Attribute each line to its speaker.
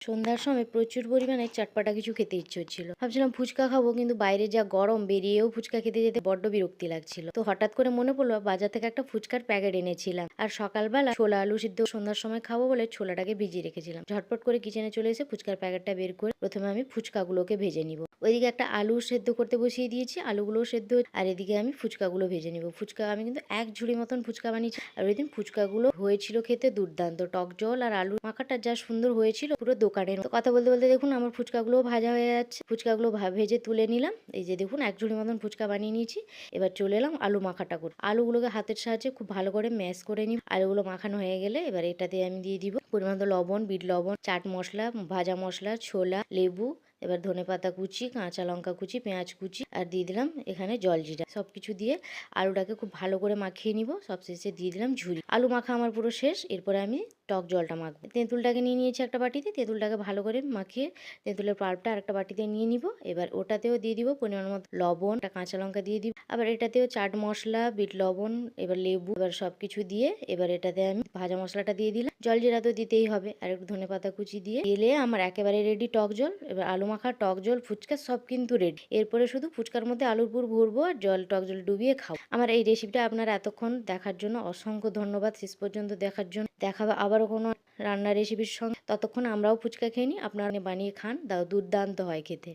Speaker 1: সন্ধ্যার সময় প্রচুর পরিমাণে চটপাটা কিছু খেতে ইচ্ছে হচ্ছিল। ভাবছিলাম ফুচকা খাব, কিন্তু বাইরে যা গরম, বেরিয়েও ফুচকা খেতে যেতে বড্ড বিরক্তি লাগছিল। তো হঠাৎ করে মনে পড়ল, বাজার থেকে একটা ফুচকার প্যাকেট এনেছিলাম। আর সকালবেলা ছোলা আলু সিদ্ধ সন্ধ্যার সময় খাব বলে ছোলাটাকে ভিজিয়ে রেখেছিলাম। ঝটপট করে কিচেনে চলে এসে ফুচকার প্যাকেটটা বের করে প্রথমে আমি ফুচকাগুলোকে ভেজে নিব। ওইদিকে একটা আলু সেদ্ধ করতে বসিয়ে দিয়েছি, আলুগুলোও সেদ্ধ আর এদিকে আমি ফুচকাগুলো ভেজে নিব। ফুচকা, আমি কিন্তু এক ঝুড়ি মতন ফুচকা বানিয়েছি। আর ওই দিন ফুচকাগুলো হয়েছিল খেতে দুর্দান্ত। টক জল আর আলু মাখাটা যা সুন্দর হয়েছিল, পুরো দোকানের কথা বলতে বলতে দেখুন আমার ফুচকাগুলো ভাজা হয়ে যাচ্ছে। ফুচকাগুলো ভেজে তুলে নিলাম। এই যে দেখুন এক ঝুড়ি মতন ফুচকা বানিয়ে নিয়েছি। এবার চলে এলাম আলু মাখাটা করে আলুগুলোকে হাতের সাহায্যে খুব ভালো করে ম্যাশ করে নিই আলুগুলো মাখানো হয়ে গেলে এবার এটাতে আমি দিয়ে দিব পরিমাণ লবণ, বিট লবণ, চাট মশলা, ভাজা মশলা, ছোলা, লেবু, এবার ধনে পাতা কুচি, কাঁচা লঙ্কা কুচি, পেঁয়াজ কুচি আর দিয়ে দিলাম এখানে জল জিরা। সব কিছু দিয়ে আলুটাকে খুব ভালো করে মাখিয়ে নিব। সবশেষে দিয়ে দিলাম ঝুরি। আলু মাখা আমার পুরো শেষ। এরপরে আমি টক জলটা মাখবে। তেঁতুলটাকে নিয়ে নিয়েছি একটা বাটিতে, তেঁতুলটাকে ভালো করে মাখিয়ে তেঁতুলের পাল্পটা আরেকটা বাটিতে নিয়ে নিব। এবার ওটাতেও দিয়ে দিব পরিমাণ মতো লবণ, একটা কাঁচা লঙ্কা দিয়ে দিব। আবার এটাতেও চাট মশলা, বিট লবণ, এবার লেবু, এবার সব কিছু দিয়ে এবার এটাতে আমি ভাজা মশলাটা দিয়ে দিলাম। জল জিরা তো দিতেই হবে, আর একটু ধনে পাতা কুচি দিয়ে এলে আমার একেবারে রেডি টক জল। এবার আলু মাখা, টক জল, ফুচকা সব কিন্তু রেডি এরপরে শুধু ফুচকার মধ্যে আলুর পুর ভরবো আর জল, টক জল ডুবিয়ে খাও আমার এই রেসিপিটা আপনারা এতক্ষণ দেখার জন্য অসংখ্য ধন্যবাদ। শেষ পর্যন্ত দেখার জন্য দেখাবে আবারও কোনো রান্নার রেসিপির সঙ্গে ততক্ষণ আমরাও ফুচকা খেয়ে নিই, আপনারা বানিয়ে খান দাও দুর্দান্ত হয় খেতে।